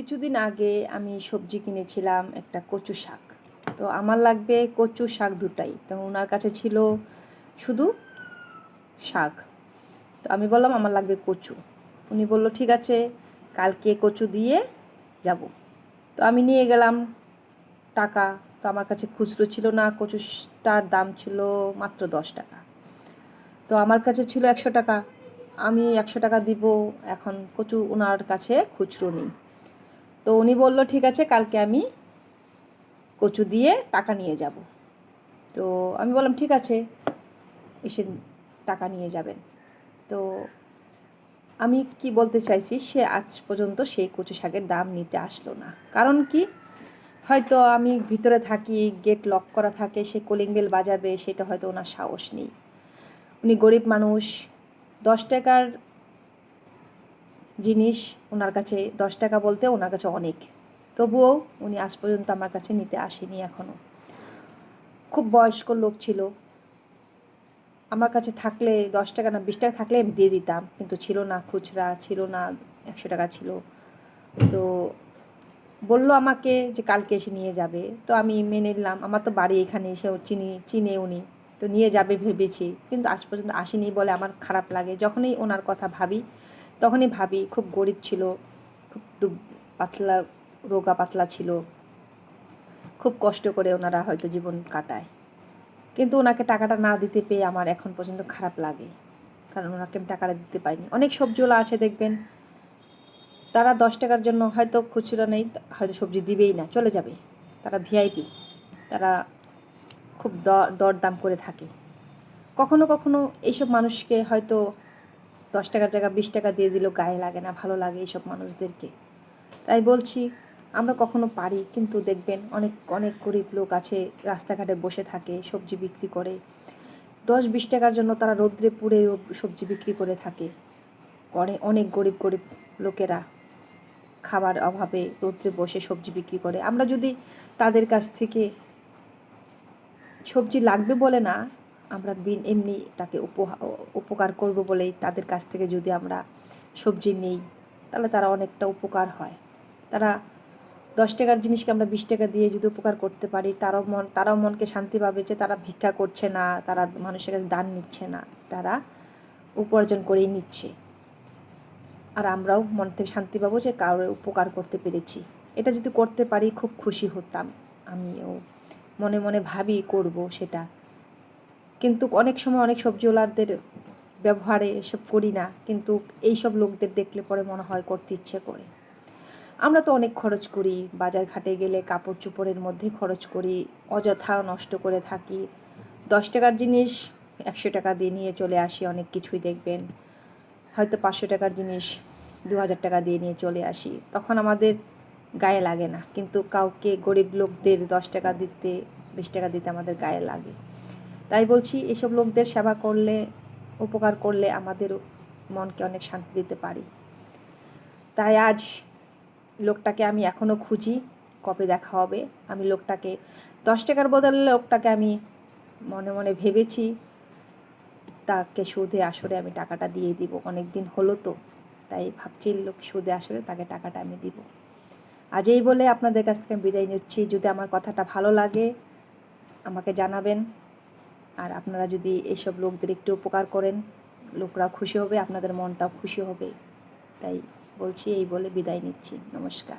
কিছুদিন আগে আমি সবজি কিনেছিলাম একটা কচু শাক। তো আমার লাগবে কচু শাক দুটাই। তো ওনার কাছে ছিল শুধু শাক। তো আমি বললাম, আমার লাগবে কচু। উনি বলল, ঠিক আছে, কালকে কচু দিয়ে যাব। তো আমি নিয়ে গেলাম টাকা। তো আমার কাছে খুচরো ছিল না, কচুটার দাম ছিল মাত্র দশ টাকা। তো আমার কাছে ছিল একশো টাকা। আমি একশো টাকা দিব, এখন কচু ওনার কাছে খুচরো নেই। তো উনি বলল, ঠিক আছে, কালকে আমি কচু দিয়ে টাকা নিয়ে যাব। তো আমি বললাম, ঠিক আছে। এসে টাকা নিয়ে যাবেন। তো আমি কি বলতে চাইছি, সে আজ পর্যন্ত সেই কচু শাকের দাম নিতে আসলো না। কারণ কি? হয়তো আমি ভিতরে থাকি গেট লক করা থাকে, সে কলিং বেল বাজাবে, সেটা হয়তো ওনার সাহস নেই। উনি গরিব মানুষ, দশ টাকার জিনিস ওনার কাছে দশ টাকা বলতে ওনার কাছে অনেক। তবুও উনি আজ পর্যন্ত আমার কাছে নিতে আসেনি এখনও খুব বয়স্ক লোক ছিল। আমার কাছে থাকলে দশ টাকা না বিশ টাকা থাকলে আমি দিয়ে দিতাম, কিন্তু ছিল না খুচরা, ছিল না একশো টাকা ছিল। তো বলল আমাকে যে কালকে এসে নিয়ে যাবে। তো আমি মেনে নিলাম। আমার তো বাড়ি এখানে এসেও চিনি, চিনে উনি। তো নিয়ে যাবে ভেবেছি, কিন্তু আজ পর্যন্ত আসেনি বলে আমার খারাপ লাগে। যখনই ওনার কথা ভাবি তখনই ভাবি খুব গরিব ছিল, খুব পাতলা, রোগা পাতলা ছিল। খুব কষ্ট করে ওনারা হয়তো জীবন কাটায়। কিন্তু ওনাকে টাকাটা না দিতে পেয়ে আমার এখন পর্যন্ত খারাপ লাগে। কারণ ওনাকে আমি টাকাটা দিতে পারিনি। অনেক সবজিওয়ালা আছে দেখবেন। তারা দশ টাকার জন্য হয়তো খুচরো নেই, হয়তো সবজি দিবেই না, চলে যাবে। তারা ভিআইপি তারা খুব দরদাম করে থাকে। কখনো কখনো এইসব মানুষকে হয়তো দশ টাকার জায়গা, বিশ টাকা দিয়ে দিলেও গায়ে লাগে না, ভালো লাগে এইসব মানুষদেরকে। তাই বলছি, আমরা কখনো পারি, কিন্তু দেখবেন অনেক অনেক গরিব লোক আছে, রাস্তাঘাটে বসে থাকে, সবজি বিক্রি করে। দশ, বিশ টাকার জন্য তারা রৌদ্রে পুড়ে সবজি বিক্রি করে থাকে। করে অনেক গরিব গরিব লোকেরা খাবার অভাবে রৌদ্রে বসে সবজি বিক্রি করে। আমরা যদি তাদের কাছ থেকে সবজি লাগবে বলে না আমরা বিন এমনি তাকে উপকার করব বলেই তাদের কাছ থেকে যদি আমরা সবজি নেই, তাহলে তারা অনেকটা উপকার হয়। তারা দশ টাকার জিনিসকে আমরা বিশ টাকা দিয়ে যদি উপকার করতে পারি, তারাও মন, তারাও মনকে শান্তি পাবে যে তারা ভিক্ষা করছে না, তারা মানুষের কাছে দান নিচ্ছে না, তারা উপার্জন করেই নিচ্ছে। আর আমরাও মন থেকে শান্তি পাবো যে কারোর উপকার করতে পেরেছি। এটা যদি করতে পারি, খুব খুশি হতাম। আমিও মনে মনে ভাবি করব সেটা। কিন্তু অনেক সময় অনেক সবজিওয়ালাদের ব্যবহারে এসব করি না, কিন্তু এইসব লোকদের দেখলে পরে মনে হয় করতে ইচ্ছে করে। আমরা তো অনেক খরচ করি, বাজার ঘাটে গেলে কাপড় চোপড়ের মধ্যে খরচ করি, অযথা নষ্ট করে থাকি। দশ টাকার জিনিস একশো টাকা দিয়ে নিয়ে চলে আসি, অনেক কিছুই দেখবেন। হয়তো পাঁচশো টাকার জিনিস দু হাজার টাকা দিয়ে নিয়ে চলে আসি, তখন আমাদের গায়ে লাগে না। কিন্তু কাউকে গরিব লোকদের দশ টাকা দিতে, বিশ টাকা দিতে আমাদের গায়ে লাগে। তাই বলছি, এসব লোকদের সেবা করলে, উপকার করলে আমাদের মনকে অনেক শান্তি দিতে পারি। তাই আজ লোকটাকে আমি এখনও খুঁজি, কবে দেখা হবে। আমি লোকটাকে, দশ টাকার বদলে লোকটাকে আমি মনে মনে ভেবেছি, তাকে সুদে আসরে আমি টাকাটা দিয়ে দিব। অনেক দিন হলো তো, তাই ভাবছি লোক সুদে আসরে তাকে টাকাটা আমি দিব। আজ এই বলে আপনাদের কাছ থেকে বিদায় নিচ্ছি। যদি আমার কথাটা ভালো লাগে, আমাকে জানাবেন। আর আপনারা যদি এইসব লোকদের একটু উপকার করেন, লোকরা খুশি হবে, আপনাদের মনটাও খুশি হবে। তাই বলছি, এই বলে বিদায় নিচ্ছি। নমস্কার।